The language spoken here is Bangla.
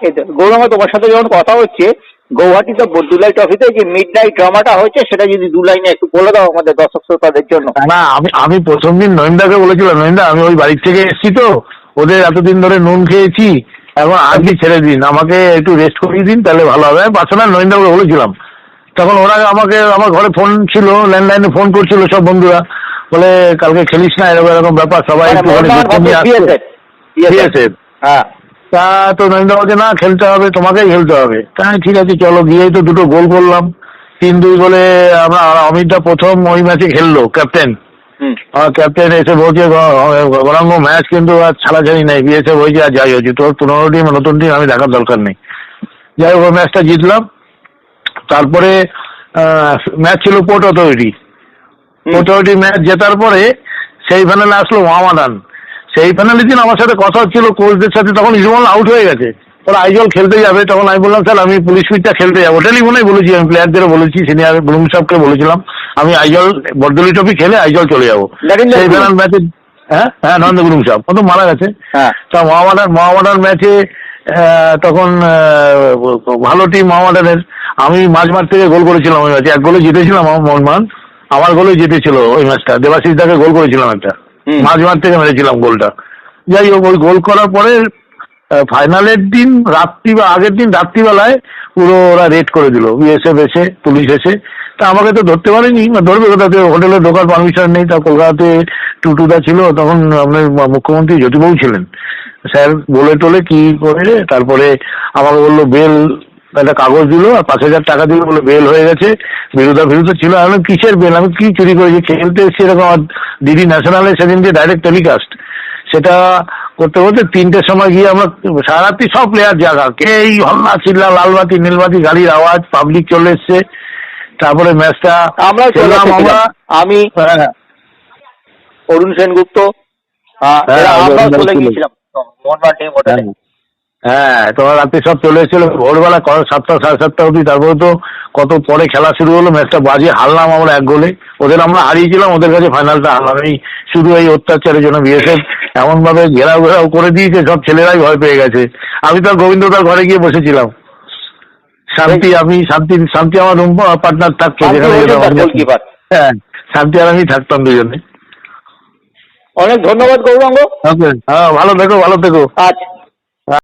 তো, তোমার সাথে যখন কথা হচ্ছে গৌহাটিতে বদুলাই ট্রফিতে যে মিড নাইট ড্রামাটা হয়েছে সেটা যদি দু লাইনে একটু বলে দাও আমাদের দর্শক শ্রোতাদের জন্য। না আমি আমি প্রথম দিন নয়নদাকে বলেছিলাম নয়নদা আমি ওই বাড়ির থেকে এসেছি তো ওদের এতদিন ধরে নুন খেয়েছি এখন আজকে ছেড়ে দিন আমাকে একটু রেস্ট করিয়ে দিন তাহলে ভালো হবে। আমি পার্সোনাল নয়নদাকে বলেছিলাম। তখন ওরা আমাকে আমার ঘরে ফোন ছিল ল্যান্ডলাইনে ফোন করছিল সব বন্ধুরা বলে কালকে খেলিস না এরকম এরকম ব্যাপার সবাই মানে BSF হ্যাঁ। তা তো নরেন্দ্র বলছে না খেলতে হবে তোমাকেই খেলতে হবে। তাই ঠিক আছে চলো গিয়েই তো দুটো গোল করলাম। তিন দুই গোলে আমরা অমিতটা প্রথম ওই ম্যাচে খেললো ক্যাপ্টেন। ক্যাপ্টেন এসে বলছে গৌরাঙ্গ ম্যাচ কিন্তু আর ছাড়াছাড়ি নেই বিএসএ হয়েছে আর যাই হয়েছে তোর পনেরো টিম নতুন টিম আমি দেখার দরকার নেই। যাই হোক ওই ম্যাচটা জিতলাম। তারপরে ম্যাচ ছিল port authority. Port authority match জেতার পরে সেই ফাইনালে আসলো মহামাদান সেই দিন আমার সাথে কথা হচ্ছিল কোচদের সাথে তখন ইসমল আউট হয়ে গেছে। ওরা আইজল খেলতে যাবে তখন আমি বললাম স্যার আমি পুলিশ ফিটটা খেলতে যাব। টেলিফোনেই বলেছি আমি প্লেয়ারদেরও বলেছি সিনিয়র ব্লুম সাহেবকে বলেছিলাম। আমি আইজল বর্দলি ট্রফি খেলে আইজল চলে যাব। সেই। ফাইনাল ম্যাচে হ্যাঁ হ্যাঁ নরেন্দ্র গুরুং সাহেব। ও মারা গেছে। হ্যাঁ। তা মহামাডান মহামাডান ম্যাচে তখন ভালো টিম মহামাডানের আমি মাঝমাঠ থেকে গোল করেছিলাম ওই ম্যাচে এক গোলে জিতেছিলাম আমার মোহনমান আমার গোলে জিতেছিল ওই ম্যাচটা দেবাশিস দাকে গোল করেছিলাম একটা। মাঝমাঠ থেকে মেরেছিলাম গোলটা। যাই হোক, ওই গোল করার পরে ফাইনালের দিন রাত্রি বা আগের দিন রাত্রিবেলায় পুরো ওরা রেড করে দিল। বিএসএফ এসে, পুলিশ এসে। তা আমাকে তো ধরতে পারেনি ধরবে কোথাতে হোটেলে ঢোকার পারমিশন নেই, তা কলকাতাতে টুটুদা ছিল, তখন আপনার মুখ্যমন্ত্রী জ্যোতিবাবু ছিলেন। স্যার বলে টোলে কি করে, তারপরে আমাকে বলল, বেল একটা কাগজ দিল আর পাঁচ হাজার টাকা দিল বলে বেল হয়ে গেছে। বিরোধা বিরুদ্ধে ছিল আমি কিসের বেল আমি কি চুরি করেছি? খেলতে এসেছি এরকম আর দিদি ন্যাশনালে সেদিন যে ডাইরেক্ট টেলিকাস্ট সেটা করতে করতে তিনটের সময় গিয়ে আমরা সারা রাত্রি সব প্লেয়ার জাগা। কে এই হল্লা চিল্লা লালবাতি নীলবাতি গাড়ির আওয়াজ পাবলিক চলে এসছে। তারপরে ম্যাচটা আমরা। আমি হ্যাঁ, অরুণ সেনগুপ্ত হ্যাঁ, আমরাও চলে গিয়েছিলাম। মোহনবাগান টিম হোটেলে হ্যাঁ তোমার রাত্রি সব চলে এসেছিল। ভোরবেলা সাতটা সাড়ে সাতটা অবধি। তারপরে তো কত পরে খেলা শুরু হলো ম্যাচটা বাজে হারলাম আমরা এক গোলে। ওদের আমরা হারিয়েছিলাম ওদের কাছে ফাইনালটা হারলাম। এই শুধু এই অত্যাচারের জন্য বিএসএফ এমনভাবে ঘেরাও ঘেরাও করে দিয়েছে সব ছেলেরাই ভয় পেয়ে গেছে। আমি তো গোবিন্দদার ঘরে গিয়ে বসেছিলাম। শান্তি আমি শান্তি শান্তি আমার রুম পার্টনার থাকতো যেখানে। হ্যাঁ শান্তি আর আমি থাকতাম দুজনে। অনেক ধন্যবাদ গৌরাঙ্গ। হ্যাঁ ভালো থেকো ভালো থেকো। আচ্ছা।